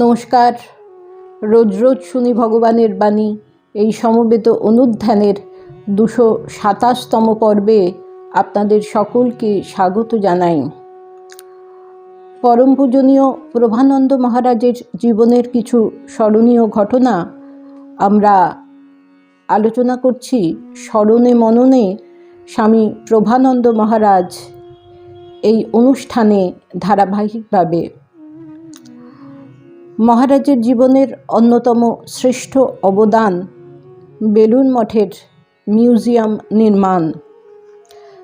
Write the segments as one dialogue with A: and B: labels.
A: নমস্কার। রোজ রোজ শুনি ভগবানের বাণী। এই সমবেত অনুধ্যানের দুশো সাতাশতম পর্বে আপনাদের সকলকে স্বাগত জানাই। পরম পূজনীয় প্রভানন্দ মহারাজের জীবনের কিছু স্মরণীয় ঘটনা আমরা আলোচনা করছি। স্মরণে মননে স্বামী প্রভানন্দ মহারাজ এই অনুষ্ঠানে ধারাবাহিকভাবে। মহারাজের জীবনের অন্যতম শ্রেষ্ঠ অবদান বেলুন মঠের মিউজিয়াম নির্মাণ।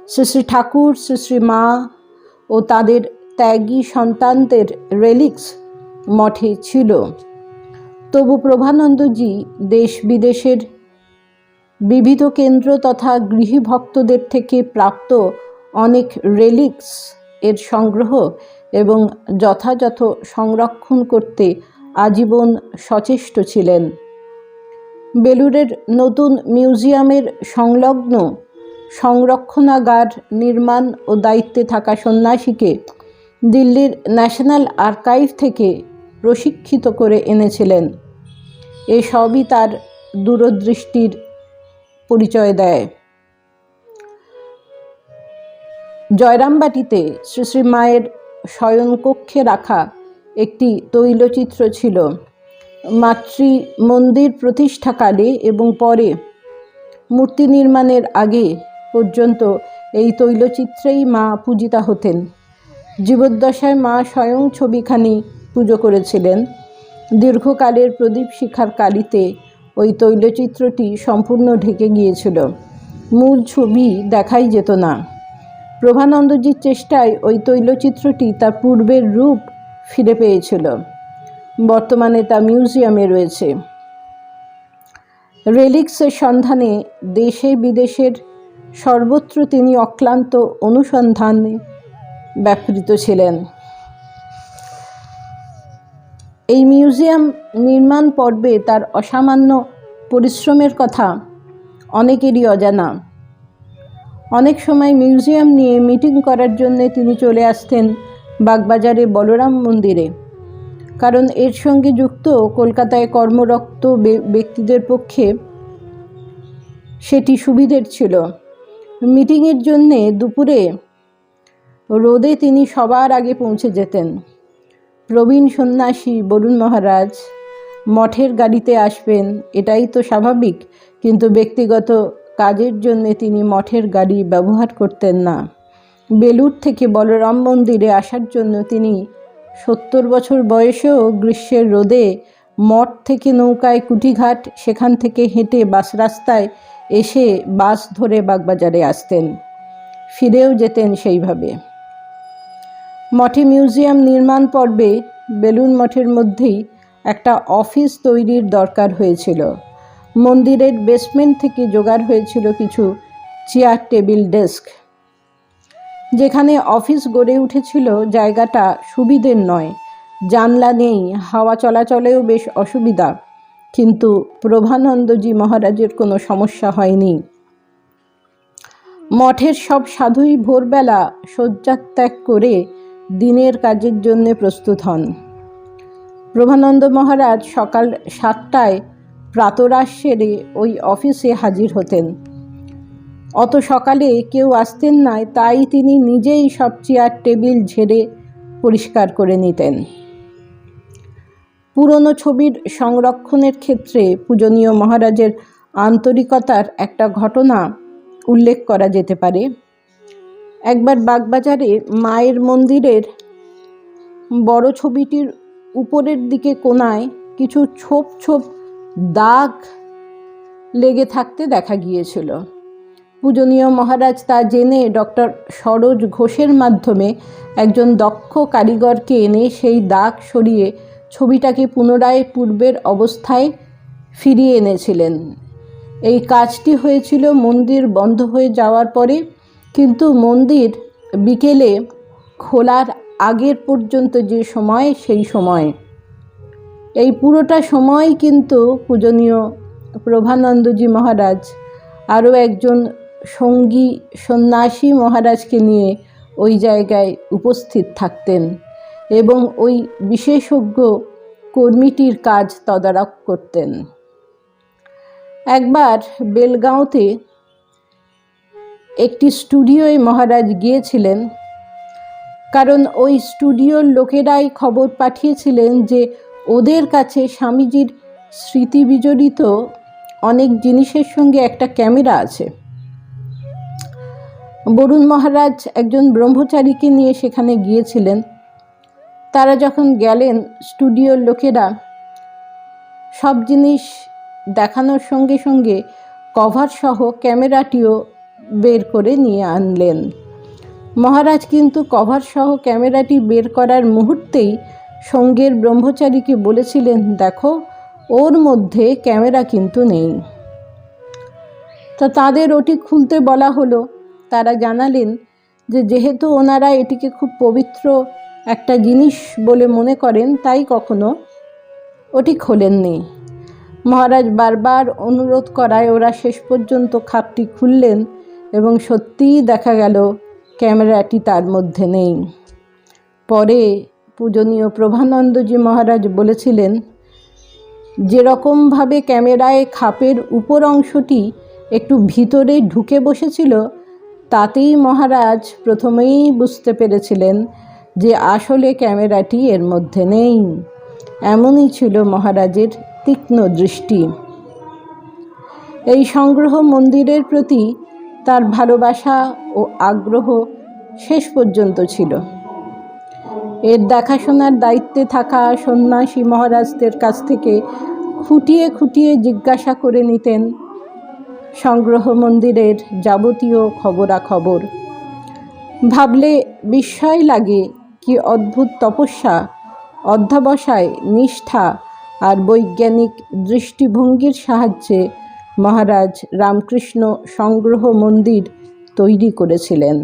A: শ্রী শ্রী ঠাকুর, শ্রী শ্রী মা ও তাদের ত্যাগী সন্তানদের রেলিক্স মঠে ছিল। তবু প্রভানন্দজি দেশ বিদেশের বিবিধ কেন্দ্র তথা গৃহী ভক্তদের থেকে প্রাপ্ত অনেক রেলিক্স এর সংগ্রহ এবং যথাযথ সংরক্ষণ করতে আজীবন সচেষ্ট ছিলেন। বেলুরের নতুন মিউজিয়ামের সংলগ্ন সংরক্ষণাগার নির্মাণ ও দায়িত্বে থাকা সন্ন্যাসীকে দিল্লির ন্যাশনাল আর্কাইভ থেকে প্রশিক্ষিত করে এনেছিলেন। এসবই তার দূরদৃষ্টির পরিচয় দেয়। জয়রামবাটিতে শ্রী শ্রী মায়ের শয়নকক্ষে রাখা একটি তৈলচিত্র ছিল। মাতৃ মন্দির প্রতিষ্ঠাকালে এবং পরে মূর্তি নির্মাণের আগে পর্যন্ত এই তৈলচিত্রেই মা পূজিতা হতেন। জীবদ্দশায় মা স্বয়ং ছবিখানি পুজো করেছিলেন। দীর্ঘকালের প্রদীপ শিখার কালিতে ওই তৈলচিত্রটি সম্পূর্ণ ঢেকে গিয়েছিল। মূল ছবি দেখাই যেত না। প্রভানন্দজির চেষ্টায় ওই তৈলচিত্রটি তার পূর্বের রূপ ফিরে পেয়েছিল। বর্তমানে তা মিউজিয়ামে রয়েছে। রেলিক্সের সন্ধানে দেশে বিদেশের সর্বত্র তিনি অক্লান্ত অনুসন্ধানে ব্যাপৃত ছিলেন। এই মিউজিয়াম নির্মাণ পর্বে তার অসামান্য পরিশ্রমের কথা অনেকেরই অজানা। অনেক সময় মিউজিয়াম নিয়ে মিটিং করার জন্য তিনি চলে আসতেন বাগবাজারে বলরাম মন্দিরে। কারণ এর সঙ্গে যুক্ত কলকাতায় কর্মরত ব্যক্তিদের পক্ষে সেটি সুবিধের ছিল। মিটিংয়ের জন্যে দুপুরে রোদে তিনি সবার আগে পৌঁছে যেতেন। প্রবীণ সন্ন্যাসী বরুণ মহারাজ, মঠের গাড়িতে আসবেন, এটাই তো স্বাভাবিক, কিন্তু ব্যক্তিগত কাজের জন্যে তিনি মঠের গাড়ি ব্যবহার করতেন না। বেলুর থেকে বলরাম মন্দিরে আসার জন্য তিনি সত্তর বছর বয়সেও গ্রীষ্মের রোদে মঠ থেকে নৌকায় কুটিঘাট সেখান থেকে হেঁটে বাস রাস্তায় এসে বাস ধরে বাগবাজারে আসতেন। ফিরেও যেতেন সেইভাবে। মঠে মিউজিয়াম নির্মাণ পর্বে বেলুন মঠের মধ্যেই একটা অফিস তৈরির দরকার হয়েছিল। মন্দিরের বেসমেন্ট থেকে জোগাড় হয়েছিল কিছু চেয়ার, টেবিল, ডেস্ক। যেখানে অফিস গড়ে উঠেছিল জায়গাটা সুবিধের নয়। জানলা নেই, হাওয়া চলাচলেও বেশ অসুবিধা। কিন্তু প্রভানন্দজি মহারাজের কোনো সমস্যা হয়নি। মঠের সব সাধুই ভোরবেলা শয্যাত্যাগ করে দিনের কাজের জন্যে প্রস্তুত হন। প্রভানন্দ মহারাজ সকাল সাতটায় প্রাতরাশ সেরে ওই অফিসে হাজির হতেন। অত সকালে কেউ আসতেন না তাই তিনি নিজেই সব চেয়ার, টেবিল ঝেড়ে পরিষ্কার করে নিতেন। পুরনো ছবির সংরক্ষণের ক্ষেত্রে পূজনীয় মহারাজের আন্তরিকতার একটা ঘটনা উল্লেখ করা যেতে পারে। একবার বাগবাজারে মায়ের মন্দিরের বড় ছবিটির উপরের দিকে কোনায় কিছু ছোপ ছোপ দাগ লেগে থাকতে দেখা গিয়েছিল। পূজনীয় মহারাজ তা জেনে ডক্টর সরোজ ঘোষের মাধ্যমে একজন দক্ষ কারিগরকে এনে সেই দাগ সরিয়ে ছবিটাকে পুনরায় পূর্বের অবস্থায় ফিরিয়ে এনেছিলেন। এই কাজটি হয়েছিল মন্দির বন্ধ হয়ে যাওয়ার পরে, কিন্তু মন্দির বিকেলে খোলার আগের পর্যন্ত যে সময়, সেই সময়। এই পুরোটা সময় কিন্তু পূজনীয় প্রভানন্দজি মহারাজ আরও একজন সঙ্গী সন্ন্যাসী মহারাজকে নিয়ে ওই জায়গায় উপস্থিত থাকতেন এবং ওই বিশেষজ্ঞ কর্মীটির কাজ তদারক করতেন। একবার বেলগাঁওতে একটি স্টুডিওয়ে মহারাজ গিয়েছিলেন, কারণ ওই স্টুডিওর লোকেরাই খবর পাঠিয়েছিলেন যে ওদের কাছে স্বামীজির স্মৃতিবিজড়িত অনেক জিনিসের সঙ্গে একটা ক্যামেরা আছে। বরুণ মহারাজ একজন ব্রহ্মচারীকে নিয়ে সেখানে গিয়েছিলেন। তারা যখন গেলেন, স্টুডিওর লোকেরা সব জিনিস দেখানোর সঙ্গে সঙ্গে কভার সহ ক্যামেরাটিও বের করে নিয়ে আনলেন। মহারাজ কিন্তু কভার সহ ক্যামেরাটি বের করার মুহূর্তেই সঙ্গের ব্রহ্মচারীকে বলেছিলেন, দেখো, ওর মধ্যে ক্যামেরা কিন্তু নেই। তো তাদের ওটি খুলতে বলা হলো। তারা জানালেন যে যেহেতু ওনারা এটিকে খুব পবিত্র একটা জিনিস বলে মনে করেন, তাই কখনো ওটি খোলেননি। মহারাজ বারবার অনুরোধ করায় ওরা শেষ পর্যন্ত খাপটি খুললেন এবং সত্যিই দেখা গেল ক্যামেরাটি তার মধ্যে নেই। পরে পূজনীয় প্রভানন্দজি মহারাজ বলেছিলেন, যেরকমভাবে ক্যামেরায় খাপের উপর অংশটি একটু ভিতরে ঢুকে বসেছিল তাতেই মহারাজ প্রথমেই বুঝতে পেরেছিলেন যে আসলে ক্যামেরাটি এর মধ্যে নেই। এমনই ছিল মহারাজের তীক্ষ্ণ দৃষ্টি। এই সংগ্রহ মন্দিরের প্রতি তার ভালোবাসা ও আগ্রহ শেষ পর্যন্ত ছিল। এর দেখাশোনার দায়িত্বে থাকা সন্ন্যাসী মহারাজদের কাছ থেকে খুঁটিয়ে খুঁটিয়ে জিজ্ঞাসা করে নিতেন সংগ্রহ মন্দিরের যাবতীয় খবরাখবর। ভাবলে বিস্ময় লাগে কি অদ্ভুত তপস্যা, অধ্যাবসায়, নিষ্ঠা আর বৈজ্ঞানিক দৃষ্টিভঙ্গির সাহায্যে মহারাজ রামকৃষ্ণ সংগ্রহ মন্দির তৈরি করেছিলেন।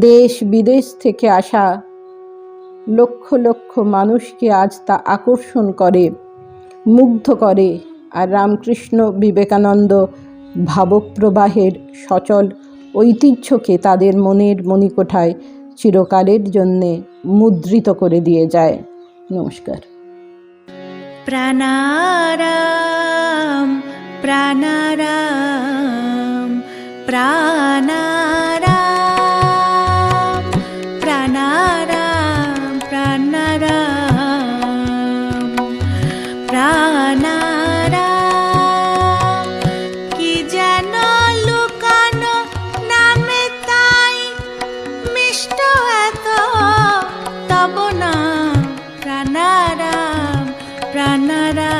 A: দেশ বিদেশ থেকে আসা লক্ষ লক্ষ মানুষকে আজ তা আকর্ষণ করে, মুগ্ধ করে আর রামকৃষ্ণ বিবেকানন্দ ভাবপ্রবাহের সচল ঐতিহ্যকে তাদের মনের মণিকোঠায় চিরকালের জন্যে মুদ্রিত করে দিয়ে যায়। নমস্কার।
B: প্রাণারাম প্রাণারাম প্রাণারাম। প্রাণারাম